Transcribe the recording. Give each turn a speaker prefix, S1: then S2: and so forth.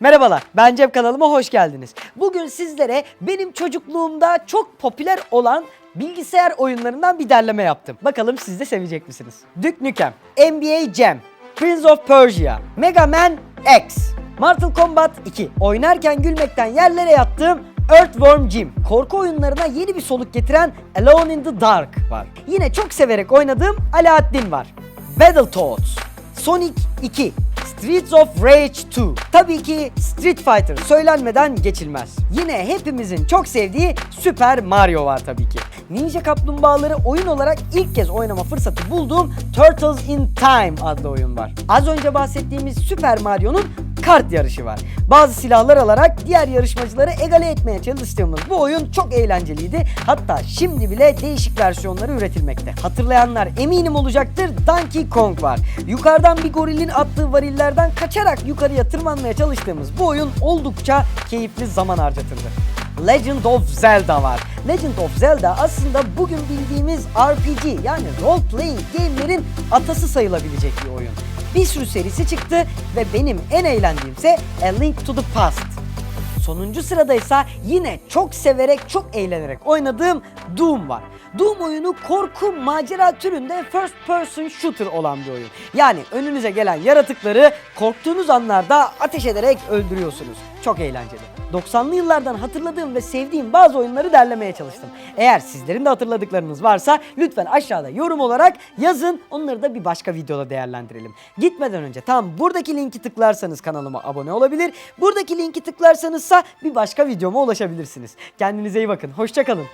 S1: Merhabalar, ben Cep kanalıma hoş geldiniz. Bugün sizlere benim çocukluğumda çok popüler olan bilgisayar oyunlarından bir derleme yaptım. Bakalım siz de sevecek misiniz? Duke Nukem, NBA Jam, Prince of Persia, Mega Man X, Mortal Kombat 2, oynarken gülmekten yerlere yattığım Earthworm Jim, korku oyunlarına yeni bir soluk getiren Alone in the Dark var. Yine çok severek oynadığım Alaaddin var. Battletoads, Sonic 2, Streets of Rage 2. Tabii ki Street Fighter söylenmeden geçilmez. Yine hepimizin çok sevdiği Super Mario var tabii ki. Ninja Kaplumbağaları oyun olarak ilk kez oynama fırsatı bulduğum Turtles in Time adlı oyun var. Az önce bahsettiğimiz Super Mario'nun kart yarışı var. Bazı silahlar alarak diğer yarışmacıları egale etmeye çalıştığımız bu oyun çok eğlenceliydi. Hatta şimdi bile değişik versiyonları üretilmekte. Hatırlayanlar eminim olacaktır Donkey Kong var. Yukarıdan bir gorilin attığı varillerden kaçarak yukarıya tırmanmaya çalıştığımız bu oyun oldukça keyifli zaman harcatırdı. Legend of Zelda var. Legend of Zelda aslında bugün bildiğimiz RPG yani role playing game'lerin atası sayılabilecek bir oyun. Bir sürü serisi çıktı ve benim en eğlendiğimse A Link to the Past. Sonuncu sırada ise yine çok severek, çok eğlenerek oynadığım Doom var. Doom oyunu korku macera türünde first person shooter olan bir oyun. Yani önünüze gelen yaratıkları korktuğunuz anlarda ateş ederek öldürüyorsunuz. Çok eğlenceli. 90'lı yıllardan hatırladığım ve sevdiğim bazı oyunları derlemeye çalıştım. Eğer sizlerin de hatırladıklarınız varsa lütfen aşağıda yorum olarak yazın. Onları da bir başka videoda değerlendirelim. Gitmeden önce tam buradaki linki tıklarsanız kanalıma abone olabilir. Buradaki linki tıklarsanızsa bir başka videoma ulaşabilirsiniz. Kendinize iyi bakın. Hoşçakalın.